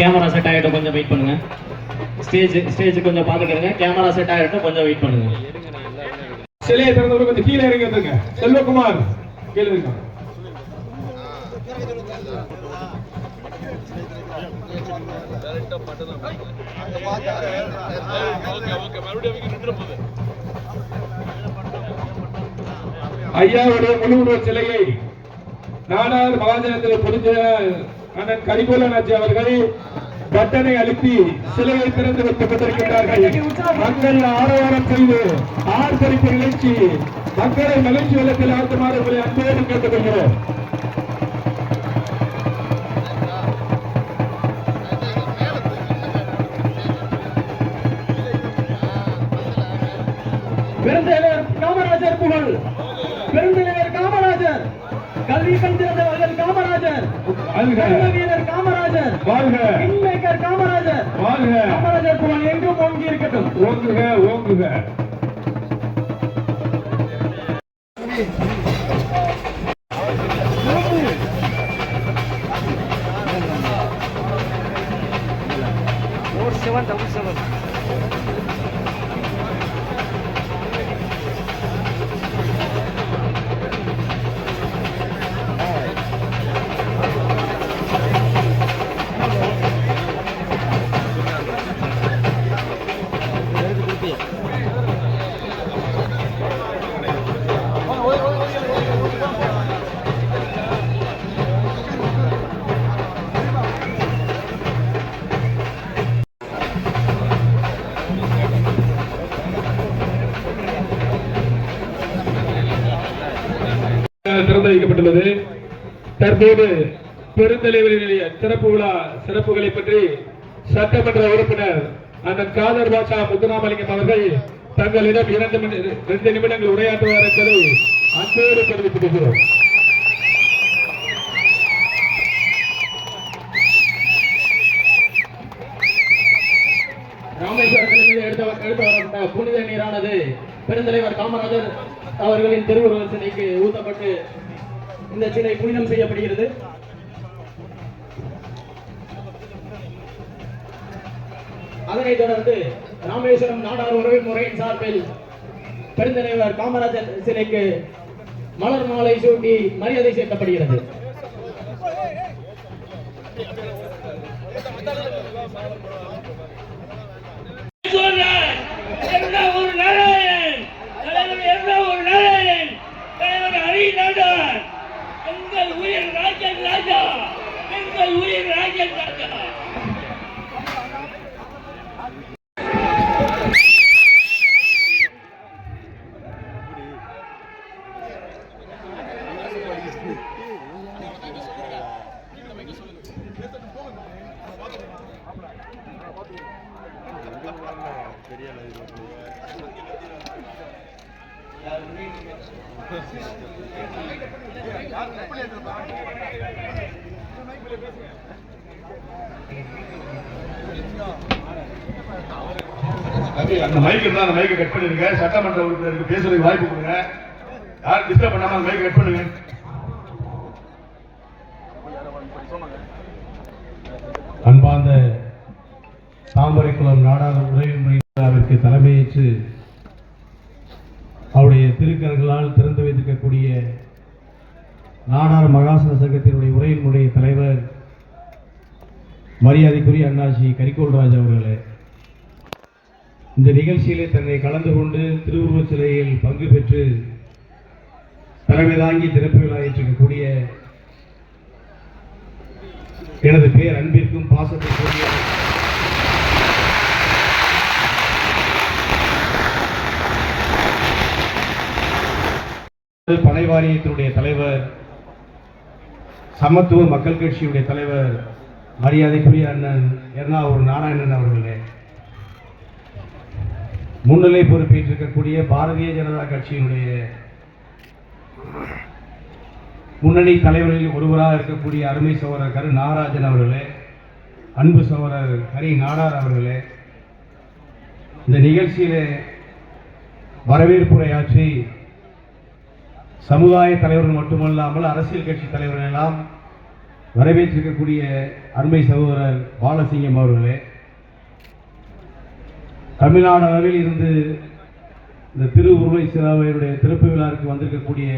Camera set ஆகிட்டும் கொஞ்சம் wait பண்ணுங்க. Stage stage கொஞ்சம் பார்த்துக்கிறங்க கேமரா செட் ஆகிட்டும் கொஞ்சம் வெயிட் பண்ணுங்க. சிலையை திறந்தவரும் கொஞ்சம் கீழே இறங்கி வந்துருங்க. செல்வகுமார் கீழே இருங்க ஐயாவுடைய முழு சிலையை நாடார் மகாஜனத்தில் புரிஞ்ச அண்ணன் கரிகோலனாச்சி அவர்கள் பட்டனை அழுத்தி சிலையை திறந்து வைத்துக் மக்கள் ஆரவாரம் செய்து ஆர்ப்பரிப்பு நிகழ்ச்சி மக்களை மகிழ்ச்சி வெள்ளத்தில் ஆழ்த்துமாறு உங்களை அன்போடு கேட்டுக்கொள்கிறோம். பெருந்தலைவர் காமராஜர் புகழ். பெருந்தலைவர் காமராஜர். கல்வி கண்டு காமராஜர். வாழ்க. கிங்மேக்கர் காமராஜர். வாழ்க. காமராஜர் புகழ் எங்கும் ஓங்கி இருக்கட்டும். ஓங்குக ஓங்குக. திறந்து தற்போது பெருந்தலைவர்களுடைய சிறப்பு விழா சிறப்புகளை பற்றி சட்டமன்ற உறுப்பினர் அண்ணன் காதர் பாஷா முத்துராமலிங்கம் அவர்கள் தங்களிடம் இரண்டு இரண்டு நிமிடங்கள் உரையாற்றுவார் என்பதை அன்போடு தெரிவித்துக் கொள்கிறோம் புனித நீரானது பெருந்தலைவர் காமராஜர் அவர்களின் திருவுருவ சிலைக்கு ஊத்தப்பட்டு இந்த சிலை புனிதம் செய்யப்படுகிறது அதனைத் தொடர்ந்து ராமேஸ்வரம் நாடார் உறவு முறையின் சார்பில் பெருந்தலைவர் காமராஜர் சிலைக்கு மலர் மாலை சூட்டி மரியாதை சேர்க்கப்படுகிறது you என்ன ஒரு நாராயணன் தலைவர் என்ன ஒரு நாராயணன் தலைவர் ஹரி நாடார் எங்கள் உயிர் ராஜன் ராஜா எங்கள் உயிர் ராஜன் ராஜா அந்த மைக் இருந்தா அந்த மைக்கை கட் பண்ணிருங்க சட்டமன்ற உறுப்பினருக்கு பேசுறதுக்கு வாய்ப்பு கொடுங்க. யாரும் டிஸ்டர்ப் பண்ணாம அந்த மைக்கை கட் பண்ணுங்க. அன்பார்ந்த தாமரைக்குளம் நாடாள அதற்கு தலைமையேற்று அவருடைய திருக்கரங்களால் திறந்து வைத்திருக்கக்கூடிய நாடார் மகாசன சங்கத்தினுடைய உரையினுடைய தலைவர் மரியாதைக்குரிய அண்ணாச்சி கரிகோல்ராஜ் அவர்களே இந்த நிகழ்ச்சியிலே தன்னை கலந்து கொண்டு திருவுருவச் சிலையில் பங்கு பெற்று தலைமை தாங்கி திறப்பு விழா ஏற்றிருக்கக்கூடிய எனது பேர் அன்பிற்கும் பாசத்திற்குரிய பனை வாரியத்தினுடைய தலைவர் சமத்துவ மக்கள் கட்சியுடைய தலைவர் மரியாதைக்குரிய அண்ணன் எர்ணாவூர் நாராயணன் அவர்களே. முன்னிலை பொறுப்பேற்றிருக்கக்கூடிய பாரதிய ஜனதா கட்சியினுடைய முன்னணி தலைவர்களில் ஒருவராக இருக்கக்கூடிய அருமை சோழர் கரு நாகராஜன் அவர்களே அன்பு சோழர் ஹரி நாடார் அவர்களே இந்த நிகழ்ச்சியிலே வரவேற்புரையாற்றி சமுதாய தலைவர்கள் மட்டுமல்லாமல் அரசியல் கட்சி தலைவர்கள் எல்லாம் வரவேற்றிருக்கக்கூடிய அருமை சகோதரர் பாலசிங்கம் அவர்களே தமிழ்நாடு அளவில் இருந்து இந்த திருவுருளை சிலவையுடைய திறப்பு விழாவிற்கு வந்திருக்கக்கூடிய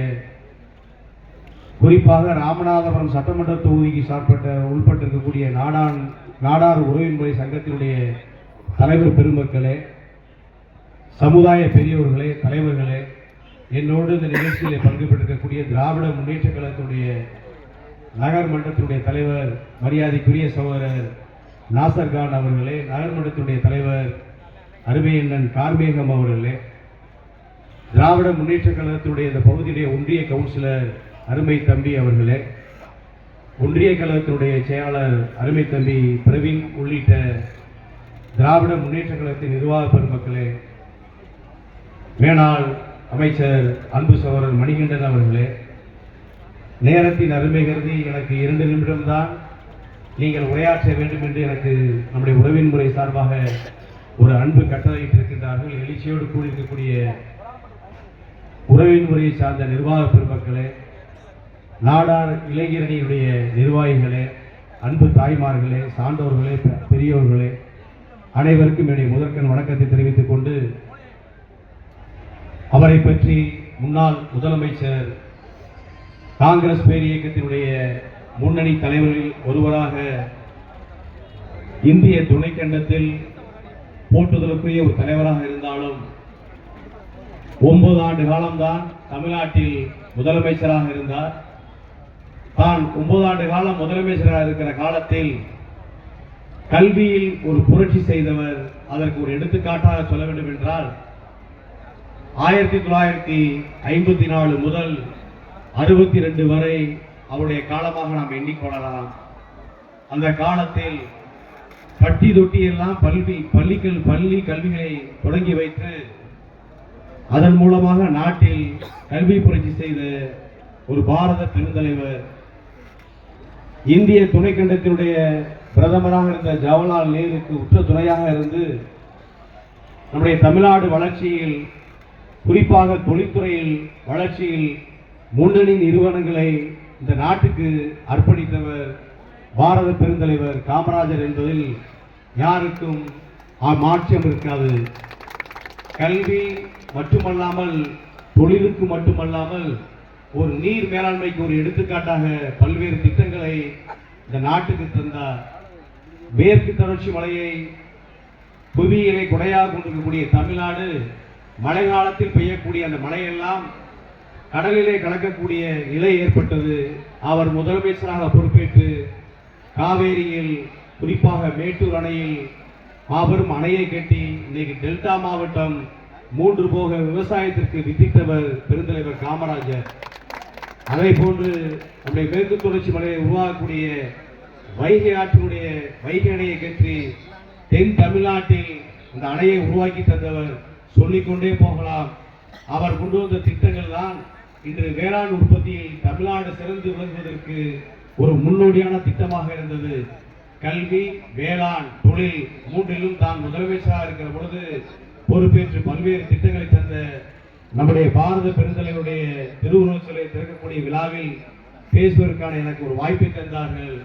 குறிப்பாக ராமநாதபுரம் சட்டமன்ற தொகுதிக்கு சார்பட்ட உள்பட்டிருக்கக்கூடிய நாடான் நாடார் உறவின்முறை சங்கத்தினுடைய தலைவர் பெருமக்களே சமுதாய பெரியவர்களே தலைவர்களே என்னோடு இந்த நிகழ்ச்சியில் பங்கு பெற்றிருக்கக்கூடிய திராவிட முன்னேற்ற கழகத்துடைய நகர்மன்றத்தினுடைய தலைவர் மரியாதைக்குரிய சகோதரர் நாசர் கான் அவர்களே நகர்மன்றத்தினுடைய தலைவர் அருமையண்ணன் கார்மேகம் அவர்களே திராவிட முன்னேற்ற கழகத்துடைய இந்த பகுதியுடைய ஒன்றிய கவுன்சிலர் அருமை தம்பி அவர்களே ஒன்றிய கழகத்தினுடைய செயலாளர் அருமை தம்பி பிரவீன் உள்ளிட்ட திராவிட முன்னேற்ற கழகத்தின் நிர்வாக பெருமக்களே மேனாள் அமைச்சர் அன்பு சகோதரர் மணிகண்டன் அவர்களே நேரத்தின் அருமை கருதி எனக்கு இரண்டு நிமிடம்தான். நீங்கள் உரையாற்ற வேண்டும் என்று எனக்கு நம்முடைய உறவின் முறை சார்பாக ஒரு அன்பு கட்டளையிட்டிருக்கின்றார்கள். எழுச்சியோடு கூடியிருக்கக்கூடிய உறவின் முறையை சார்ந்த நிர்வாக பெருமக்களே நாடார் இளைஞரணியுடைய நிர்வாகிகளே அன்பு தாய்மார்களே சான்றோர்களே பெரியோர்களே அனைவருக்கும் என்னுடைய முதற்கண் வணக்கத்தை தெரிவித்துக் கொண்டு அவரை பற்றி முன்னாள் முதலமைச்சர் காங்கிரஸ் பேர் இயக்கத்தினுடைய முன்னணி தலைவர்களில் ஒருவராக இந்திய துணைக்கண்டத்தில் போற்றுதலுக்குரிய ஒரு தலைவராக இருந்தாலும் ஒன்பது ஆண்டு காலம்தான் தமிழ்நாட்டில் முதலமைச்சராக இருந்தார். தான் ஒன்பது ஆண்டு காலம் முதலமைச்சராக இருக்கிற காலத்தில் கல்வியில் ஒரு புரட்சி செய்தவர் அதற்கு ஒரு எடுத்துக்காட்டாக சொல்ல வேண்டும் என்றால் ஆயிரத்தி தொள்ளாயிரத்தி ஐம்பத்தி நாலு முதல் அறுபத்தி ரெண்டு வரை அவருடைய காலமாக நாம் எண்ணிக்கொள்ளலாம். அந்த காலத்தில் பட்டி தொட்டியெல்லாம் பல்வி பள்ளி பள்ளிகள் பள்ளி கல்விகளை தொடங்கி வைத்து அதன் மூலமாக நாட்டில் கல்வி புரட்சி செய்த ஒரு பாரத பெருந்தலைவர் இந்திய துணைக்கண்டத்தினுடைய பிரதமராக இருந்த ஜவஹர்லால் நேருக்கு உற்ற துணையாக இருந்து நம்முடைய தமிழ்நாடு வளர்ச்சியில் குறிப்பாக தொழில்துறையில் வளர்ச்சியில் முன்னணி நிறுவனங்களை இந்த நாட்டுக்கு அர்ப்பணித்தவர் பாரத பெருந்தலைவர் காமராஜர் என்பதில் யாருக்கும் மாற்றியம் மாற்றம் இருக்காது. கல்வி மட்டுமல்லாமல் தொழிலுக்கு மட்டுமல்லாமல் ஒரு நீர் மேலாண்மைக்கு ஒரு எடுத்துக்காட்டாக பல்வேறு திட்டங்களை இந்த நாட்டுக்கு தந்தார். மேற்கு தொடர்ச்சி மலையை புவியியலை கொடையாக கொண்டிருக்கக்கூடிய தமிழ்நாடு மழை காலத்தில் பெய்யக்கூடிய அந்த மழையெல்லாம் கடலிலே கலக்கக்கூடிய நிலை ஏற்பட்டது. அவர் முதலமைச்சராக பொறுப்பேற்று காவேரியில் குறிப்பாக மேட்டூர் அணையில் மாபெரும் அணையை கட்டி இன்னைக்கு டெல்டா மாவட்டம் மூன்று போக விவசாயத்திற்கு வித்திட்டவர் பெருந்தலைவர் காமராஜர். அதே போன்று நம்முடைய மேற்கு தொடர்ச்சி மலையை உருவாக்கக்கூடிய வைகை ஆற்றினுடைய வைகை அணையை கற்றி தென் தமிழ்நாட்டில் இந்த அணையை உருவாக்கி தந்தவர் சொல்லிக்கொண்டே போகலாம். அவர் கொண்டு வந்த திட்டங்கள் தான் இன்று வேளாண் உற்பத்தியில் தமிழ்நாடு சிறந்து விளங்குவதற்கு ஒரு முன்னோடியான திட்டமாக இருந்தது. கல்வி வேளாண் தொழில் மூன்றிலும் தான் முதலமைச்சராக இருக்கிற பொழுது பொறுப்பேற்று பல்வேறு திட்டங்களை தந்த நம்முடைய பாரத பெருந்தலைவருடைய திருவுருவச் சிலை திறக்கக்கூடிய விழாவில் பேசுவதற்கான எனக்கு ஒரு வாய்ப்பை தந்தார்கள்.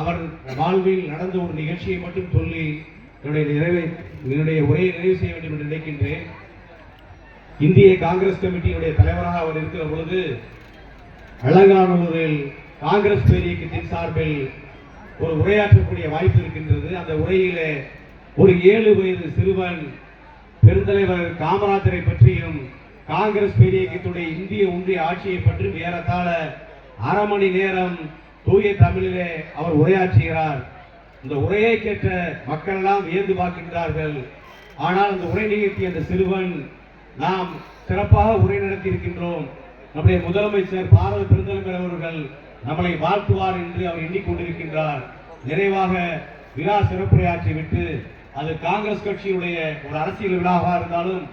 அவர் வாழ்வில் நடந்த ஒரு நிகழ்ச்சியை மட்டும் சொல்லி என்னுடைய நிறைவை என்னுடைய உரையை நிறைவு செய்ய வேண்டும் என்று நினைக்கின்றேன். இந்திய காங்கிரஸ் கமிட்டியினுடைய தலைவராக அவர் இருக்கிற பொழுது அழகானூரில் காங்கிரஸ் பேரியக்கத்தின் சார்பில் ஒரு உரையாற்றக்கூடிய வாய்ப்பு இருக்கின்றது. அந்த உரையிலே ஒரு ஏழு வயது சிறுவன் பெருந்தலைவர் காமராஜரை பற்றியும் காங்கிரஸ் பேரியக்கத்துடைய இந்திய ஒன்றிய ஆட்சியை பற்றியும் ஏறத்தாழ அரை மணி நேரம் தூய தமிழிலே அவர் உரையாற்றுகிறார். இந்த உரையை கேட்ட மக்கள் எல்லாம் வியந்து பார்க்கின்றார்கள். ஆனால் அந்த உரை நிகழ்த்திய அந்த சிறுவன் நாம் சிறப்பாக உரை நடத்தி இருக்கின்றோம் நம்முடைய முதலமைச்சர் பாரத பெருந்தலைவர் அவர்கள் நம்மளை வாழ்த்துவார் என்று அவர் எண்ணிக்கொண்டிருக்கின்றார். நிறைவாக விழா சிறப்புரையாற்றி விட்டு அது காங்கிரஸ் கட்சியுடைய ஒரு அரசியல் விழாவாக இருந்தாலும்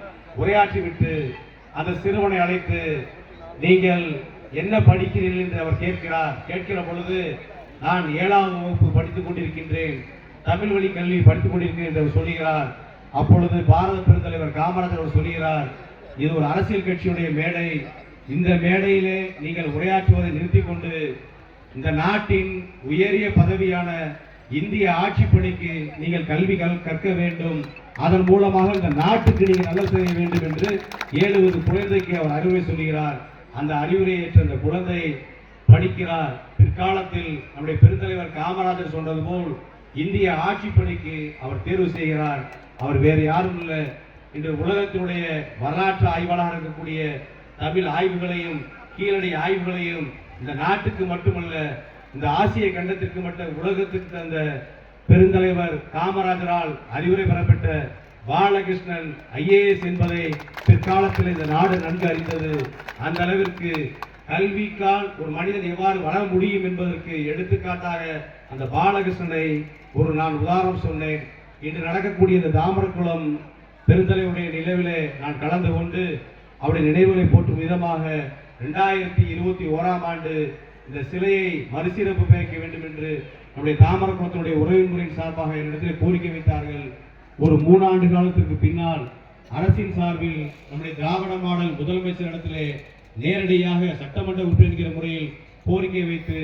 உரையாற்றி விட்டு அந்த சிறுவனை அழைத்து நீங்கள் என்ன படிக்கிறீர்கள்? என்று அவர் கேட்கிறார். கேட்கிற பொழுது நான் ஏழாம் வகுப்பு படித்துக் கொண்டிருக்கின்றேன். தமிழ் வழி கல்வி படித்துக் கொண்டிருக்கிறேன் என்று சொல்கிறார். அப்பொழுது பாரத பெருந்தலைவர் காமராஜர் அவர் சொல்கிறார் இது ஒரு அரசியல் கட்சியுடைய மேடை. இந்த மேடையிலே நீங்கள் உரையாற்றுவதை நிறுத்தி கொண்டு இந்த நாட்டின் உயரிய பதவியான இந்திய ஆட்சி பணிக்கு நீங்கள் கல்வி கற்க வேண்டும். அதன் மூலமாக இந்த நாட்டுக்கு நீங்கள் நல்லது செய்ய வேண்டும் என்று ஏழுவது குழந்தைக்கு அவர் அறிவுரை சொல்கிறார். அந்த அறிவுரையை ஏற்ற அந்த குழந்தை படிக்கிறார். பிற்காலத்தில் நம்முடைய பெருந்தலைவர் காமராஜர் சொன்னது போல் இந்திய ஆட்சி பணிக்கு அவர் தேர்வு செய்கிறார். அவர் வேறு யாரும் இல்லை. இன்று உலகத்தினுடைய வரலாற்று ஆய்வாளராக இருக்கக்கூடிய தமிழ் ஆய்வுகளையும் கீழடி ஆய்வுகளையும் இந்த நாட்டுக்கு மட்டுமல்ல இந்த ஆசிய கண்டத்திற்கு மட்டும் உலகத்திற்கு தந்த பெருந்தலைவர் காமராஜரால் அறிவுரை பெறப்பட்ட பாலகிருஷ்ணன் ஐஏஎஸ் என்பதை பிற்காலத்தில் இந்த நாடு நன்கு அறிந்தது. அந்த அளவிற்கு கல்விக்கால் ஒரு மனிதன் எவ்வாறு வர முடியும் என்பதற்கு எடுத்துக்காட்டாக அந்த பாலகிருஷ்ணனை ஒரு நான் உதாரணம் சொன்னேன். இன்று நடக்கக்கூடிய இந்த தாமரக்குளம் பெருந்தலைவுடைய நிலவிலே நான் கலந்து கொண்டு அவருடைய நினைவுகளை போற்றும் விதமாக ரெண்டாயிரத்தி இருபத்தி ஓராம் ஆண்டு இந்த சிலையை மறுசீரமைப்பு பெயர்க்க வேண்டும் என்று நம்முடைய தாமரக்குளத்தினுடைய உறவின்முறையின் சார்பாக என்னிடத்தில் கோரிக்கை வைத்தார்கள். ஒரு மூணாண்டு காலத்திற்கு பின்னால் அரசின் சார்பில் நம்முடைய திராவிட மாடல் முதலமைச்சர் இடத்திலே நேரடியாக சட்டமன்ற உறுப்பினர் முறையில் கோரிக்கை வைத்து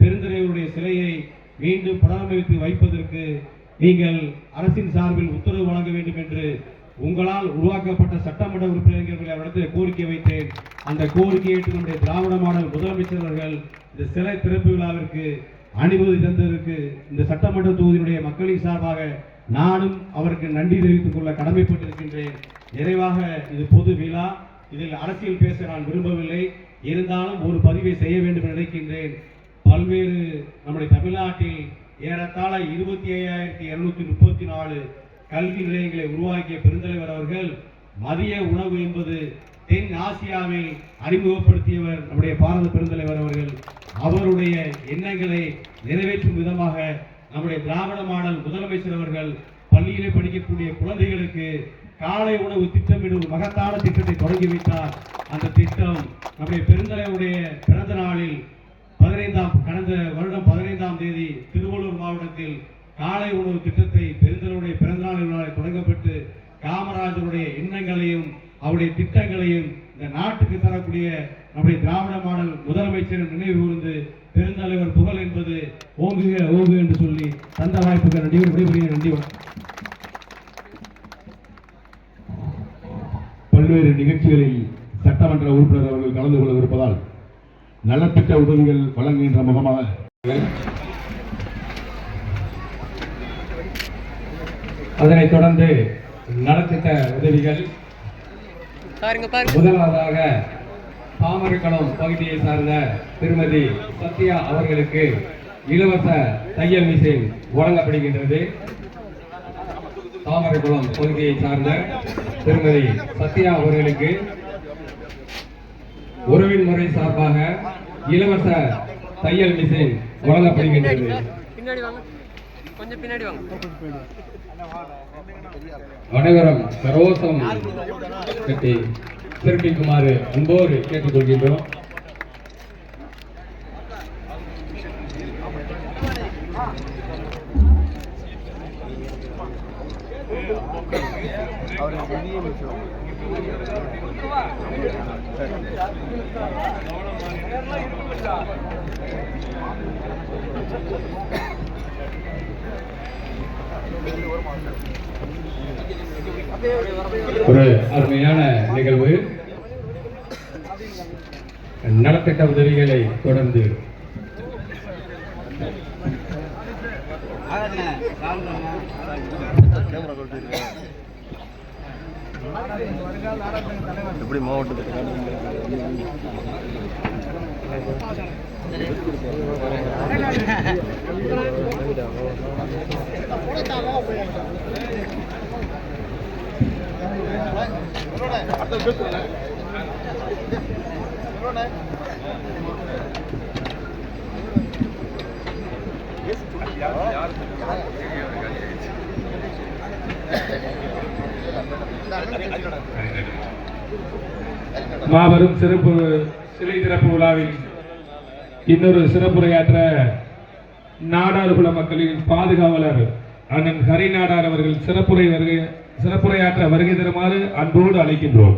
பெருந்தலைவருடைய சிலையை மீண்டும் புனரமைத்து வைப்பதற்கு நீங்கள் அரசின் சார்பில் உத்தரவு வழங்க வேண்டும் என்று உங்களால் உருவாக்கப்பட்ட சட்டமன்ற உறுப்பினர்களை அவரிடத்தில் கோரிக்கை வைத்தேன். அந்த கோரிக்கையை ஏற்று நம்முடைய திராவிட மாடல் முதலமைச்சர் அவர்கள் இந்த சிலை திறப்பு விழாவிற்கு அனுமதி தந்ததற்கு இந்த சட்டமன்ற தொகுதியினுடைய மக்களின் சார்பாக நானும் அவருக்கு நன்றி தெரிவித்துக் கொள்ள கடமைப்பட்டிருக்கின்றேன். நிறைவாக இது பொது விழா. இதில் அரசியல் பேச நான் விரும்பவில்லை. இருந்தாலும் ஒரு பதிவை செய்ய வேண்டும் என நினைக்கின்றேன். பல்வேறு நம்முடைய தமிழ்நாட்டில் ஏறத்தாழ இருபத்தி ஐயாயிரத்தி இருநூத்தி முப்பத்தி நாலு கல்வி நிலையங்களை உருவாக்கிய பெருந்தலைவர் அவர்கள் மதிய உணவு என்பது தென் ஆசியாவில் அறிமுகப்படுத்தியவர் நம்முடைய பாரத பெருந்தலைவர் அவர்கள். அவருடைய எண்ணங்களை நிறைவேற்றும் விதமாக நம்முடைய திராவிட மாடல் முதலமைச்சர் அவர்கள் பள்ளியிலே படிக்கக்கூடிய குழந்தைகளுக்கு காலை உணவு திட்டமிடும் மகத்தான திட்டத்தை தொடங்கி வைத்தார். அந்த திட்டம் நம்முடைய பெருந்தலைவருடைய பிறந்த நாளில் பதினைந்தாம் கடந்த வருடம் பதினைந்தாம் தேதி திருவள்ளூர் மாவட்டத்தில் காலை உணவு திட்டத்தை பெருந்தலைவருடைய பிறந்த நாளில் தொடங்கப்பட்டு காமராஜருடைய எண்ணங்களையும் அவருடைய திட்டங்களையும் இந்த நாட்டுக்கு தரக்கூடிய நம்முடைய திராவிட மாடல் முதலமைச்சரின் நினைவு கூர்ந்து பெருந்தலைவர் புகழ் என்பது ஓங்குக ஓங்கு என்று சொல்லி தந்த வாய்ப்புக்கு நன்றி விடைபெறுகிறேன் நன்றி. பல்வேறு நிகழ்ச்சிகளில் சட்டமன்ற உறுப்பினர் அவர்கள் கலந்து கொள்ளவிருப்பதால் நலத்திட்ட உதவிகள் வழங்குகின்ற முகமாக அதனைத் தொடர்ந்து நலத்திட்ட உதவிகள் முதலாவதாக தாமரைக்குளம் பகுதியை சார்ந்த திருமதி சத்யா அவர்களுக்கு இலவச தையல் மிஷின் வழங்கப்படுகின்றது. தாமரைக்குளம் பகுதியை சார்ந்த திருமதி சத்யா அவர்களுக்கு உறவின் முறை சார்பாக இலவச தையல் மிஷின் வழங்கப்படுகின்றது. பின்னாடி வாங்க. கொஞ்சம் பின்னாடி வாங்க. அனைவரும் சரோசம் கட்டி. சிறப்பிக்குமாறு அன்போடு கேட்டுக்கொள்கின்றோம். ஒரு அருமையான நிகழ்வு. நலத்திட்ட உதவிகளை தொடர்ந்து எப்படி மாவட்டத்துக்கு மாபெரும் சிறப்பு சிலை திறப்பு விழாவில் இன்னொரு சிறப்புரையாற்ற நாடாளுகுல மக்களின் பாதுகாவலர் அண்ணன் ஹரிநாடார் அவர்கள் சிறப்புரை வருகை சிறப்புரையாற்ற வருகை தருமாறு அன்போடு அழைக்கின்றோம்.